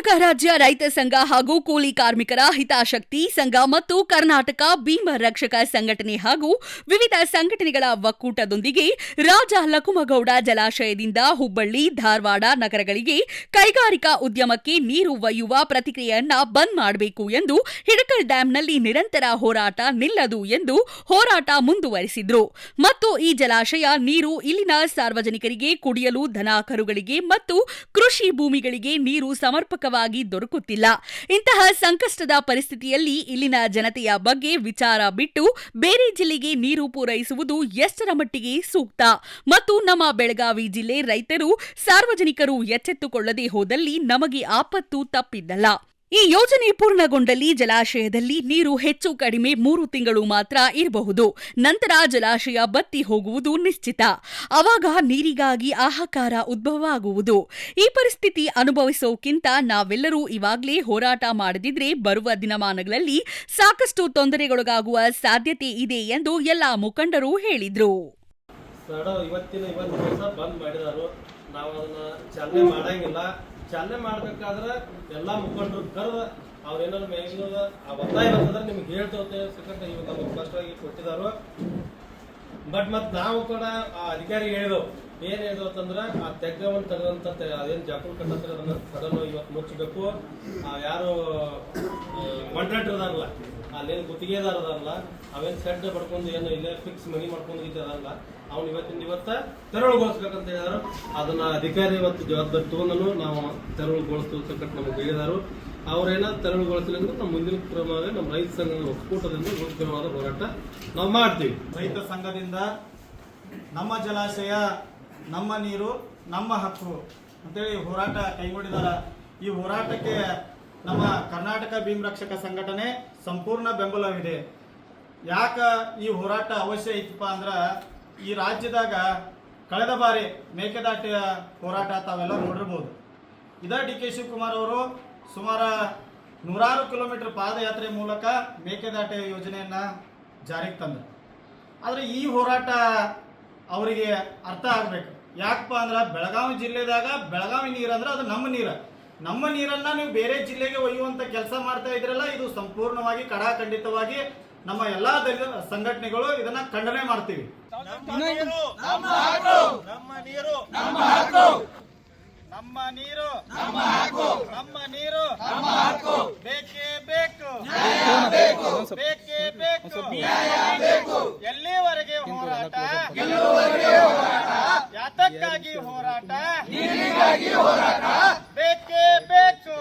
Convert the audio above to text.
ಕರ್ನಾಟಕ ರಾಜ್ಯ ರೈತ ಸಂಘ ಹಾಗೂ ಕೂಲಿ ಕಾರ್ಮಿಕರ ಹಿತಾಸಕ್ತಿ ಸಂಘ ಮತ್ತು ಕರ್ನಾಟಕ ಭೀಮ ರಕ್ಷಕ ಸಂಘಟನೆ ಹಾಗೂ ವಿವಿಧ ಸಂಘಟನೆಗಳ ಒಕ್ಕೂಟದೊಂದಿಗೆ ರಾಜ ಲಕುಮಗೌಡ ಜಲಾಶಯದಿಂದ ಹುಬ್ಬಳ್ಳಿ, ಧಾರವಾಡ ನಗರಗಳಿಗೆ ಕೈಗಾರಿಕಾ ಉದ್ಯಮಕ್ಕೆ ನೀರು ಒಯ್ಯುವ ಪ್ರತಿಕ್ರಿಯೆಯನ್ನ ಬಂದ್ ಮಾಡಬೇಕು ಎಂದು ಹಿಡಕಲ್ ಡ್ಯಾಂನಲ್ಲಿ ನಿರಂತರ ಹೋರಾಟ ನಿಲ್ಲದು ಎಂದು ಹೋರಾಟ ಮುಂದುವರೆಸಿದ್ರು. ಮತ್ತು ಈ ಜಲಾಶಯ ನೀರು ಇಲ್ಲಿನ ಸಾರ್ವಜನಿಕರಿಗೆ ಕುಡಿಯಲು ದನ ಕರುಗಳಿಗೆ ಮತ್ತು ಕೃಷಿ ಭೂಮಿಗಳಿಗೆ ನೀರು ಸಮರ್ಪಕವಾಗಿ ದೊರಕುತ್ತಿಲ್ಲ. ಇಂತಹ ಸಂಕಷ್ಟದ ಪರಿಸ್ಥಿತಿಯಲ್ಲಿ ಇಲ್ಲಿನ ಜನತೆಯ ಬಗ್ಗೆ ವಿಚಾರ ಬಿಟ್ಟು ಬೇರೆ ಜಿಲ್ಲೆಗೆ ನೀರು ಪೂರೈಸುವುದು ಎಷ್ಟರ ಮಟ್ಟಿಗೆ ಸೂಕ್ತ? ಮತ್ತು ನಮ್ಮ ಬೆಳಗಾವಿ ಜಿಲ್ಲೆ ರೈತರು ಸಾರ್ವಜನಿಕರು ಎಚ್ಚೆತ್ತುಕೊಳ್ಳದೆ ಹೋದಲ್ಲಿ ನಮಗೆ ಆಪತ್ತು ತಪ್ಪಿದ್ದಲ್ಲ. ಈ ಯೋಜನೆ ಪೂರ್ಣಗೊಂಡಲ್ಲಿ ಜಲಾಶಯದಲ್ಲಿ ನೀರು ಹೆಚ್ಚು ಕಡಿಮೆ ಮೂರು ತಿಂಗಳು ಮಾತ್ರ ಇರಬಹುದು. ನಂತರ ಜಲಾಶಯ ಬತ್ತಿ ಹೋಗುವುದು ನಿಶ್ಚಿತ. ಅವಾಗ ನೀರಿಗಾಗಿ ಆಹಾಕಾರ ಉದ್ಭವ ಆಗುವುದು ಈ ಪರಿಸ್ಥಿತಿ ಅನುಭವಿಸೋಕ್ಕಿಂತ ನಾವೆಲ್ಲರೂ ಇವಾಗಲೇ ಹೋರಾಟ ಮಾಡದಿದ್ರೆ ಬರುವ ದಿನಮಾನಗಳಲ್ಲಿ ಸಾಕಷ್ಟು ತೊಂದರೆಗೊಳಗಾಗುವ ಸಾಧ್ಯತೆ ಇದೆ ಎಂದು ಎಲ್ಲ ಮುಖಂಡರು ಹೇಳಿದ್ರು. ಮಾಡಿದಾರು. ನಾವು ಅದನ್ನ ಚಾಲನೆ ಮಾಡ್ಬೇಕಾದ್ರೆ ಎಲ್ಲಾ ಮುಖಂಡರು ಕರೆದ ಅವ್ರೇನಾದ್ರು ಮೇಲಿನ ಆ ಒತ್ತಾಯ ಇರ್ತಂದ್ರೆ ನಿಮ್ಗೆ ಹೇಳ್ತೇವೆ ಸಿಕ್ಕಂತ ಇವಾಗ ಸ್ಪಷ್ಟವಾಗಿ ಕೊಟ್ಟಿದಾರು. ಬಟ್ ಮತ್ತೆ ನಾವು ಕೂಡ ಆ ಅಧಿಕಾರಿ ಹೇಳಿದವು. ಏನ್ ಅಂತಂದ್ರೆ ಆ ತೆಗ್ಗವನ್ನು ತೆಗೆದಂತ ಅದೇನು ಜಾಕೂಲ್ ಕಟ್ಟತ್ರ ಅದನ್ನ ಸಡನ್ ಇವತ್ತು ಮುಚ್ಚಬೇಕು ಯಾರು ಕಾಂಟ್ರಾಕ್ಟರ್ ಅದಾರಲ್ಲ ಅಲ್ಲೇನು ಗುತ್ತಿಗೆದಾರ ಅದಾರಲ್ಲ ಅವೇನ್ ಸೆಡ್ ಪಡ್ಕೊಂಡು ಏನು ಇಲ್ಲೇ ಫಿಕ್ಸ್ ಮನಿ ಮಾಡ್ಕೊಂಡು ಇದ್ದಾರಲ್ಲ, ಅವ್ನು ಇವತ್ತಿನ ಇವತ್ತ ತೆರವುಗೊಳಿಸ್ಬೇಕಂತ ಹೇಳಿದಾರು. ಅದನ್ನ ಅಧಿಕಾರಿ ಇವತ್ತು ಜವಾಬ್ದಾರಿ ತಗೊಂಡನು. ನಾವು ತೆರವುಗೊಳಿಸ್ತಕ್ಕಂಥ ನಮಗೆ ಹೇಳಿದಾರು. ಅವ್ರೇನ ತೆರಳುಗೊಳಿಸಲಿ ಅಂದ್ರೆ ನಮ್ಮ ಮುಂದಿನ ಕ್ರಮವೇ ನಮ್ಮ ರೈತ ಸಂಘದ ಒಕ್ಕೂಟದಿಂದ ಉತ್ತಮವಾದ ಹೋರಾಟ ನಾವು ಮಾಡ್ತೀವಿ. ರೈತ ಸಂಘದಿಂದ ನಮ್ಮ ಜಲಾಶಯ ನಮ್ಮ ನೀರು, ನಮ್ಮ ಹಕ್ಕು ಅಂತೇಳಿ ಹೋರಾಟ ಕೈಗೊಂಡಿದ್ದಾರೆ ಈ ಹೋರಾಟಕ್ಕೆ ನಮ್ಮ ಕರ್ನಾಟಕ ಭೀಮ್ ರಕ್ಷಕ ಸಂಘಟನೆ ಸಂಪೂರ್ಣ ಬೆಂಬಲವಿದೆ. ಯಾಕ ಈ ಹೋರಾಟ ಅವಶ್ಯ ಐತಪ್ಪ ಅಂದ್ರೆ, ಈ ರಾಜ್ಯದಾಗ ಕಳೆದ ಬಾರಿ ಮೇಕೆದಾಟಿಯ ಹೋರಾಟ ತಾವೆಲ್ಲ ನೋಡಿರ್ಬೋದು. ಇದ ಡಿ ಕೆ ಶಿವಕುಮಾರ್ ಅವರು ಸುಮಾರು ನೂರಾರು ಕಿಲೋಮೀಟರ್ ಪಾದಯಾತ್ರೆ ಮೂಲಕ ಮೇಕೆದಾಟೆ ಯೋಜನೆಯನ್ನ ಜಾರಿಗೆ ತಂದರು. ಆದರೆ ಈ ಹೋರಾಟ ಅವರಿಗೆ ಅರ್ಥ ಆಗ್ಬೇಕು. ಯಾಕಪ್ಪ ಅಂದ್ರೆ ಬೆಳಗಾವಿ ಜಿಲ್ಲೆದಾಗ ಬೆಳಗಾವಿ ನೀರು ಅಂದ್ರೆ ಅದು ನಮ್ಮ ನೀರು. ನಮ್ಮ ನೀರನ್ನ ನೀವು ಬೇರೆ ಜಿಲ್ಲೆಗೆ ಒಯ್ಯುವಂತ ಕೆಲಸ ಮಾಡ್ತಾ ಇದ್ರಲ್ಲ ಇದು ಸಂಪೂರ್ಣವಾಗಿ ಕಡಾಖಂಡಿತವಾಗಿ ನಮ್ಮ ಎಲ್ಲಾ ದಲಿತ ಸಂಘಟನೆಗಳು ಇದನ್ನ ಖಂಡನೆ ಮಾಡ್ತೀವಿ. ನಮ್ಮ ನೀರು ನಮ್ಮ ನೀರು. ನಮ್ಮ ನಮ್ಮ ನೀರು. ನಮ್ಮ ಹಕ್ಕು. ನಮ್ಮ ನೀರು. ನಮ್ಮ ಹಕ್ಕು. ಬೇಕೇ ಬೇಕು. ಬೇಕೇ ಬೇಕು ಎಲ್ಲಿವರೆಗೆ ಹೋರಾಟ ಯಾತಕ್ಕಾಗಿ ಹೋರಾಟ ಬೇಕೇ ಬೇಕು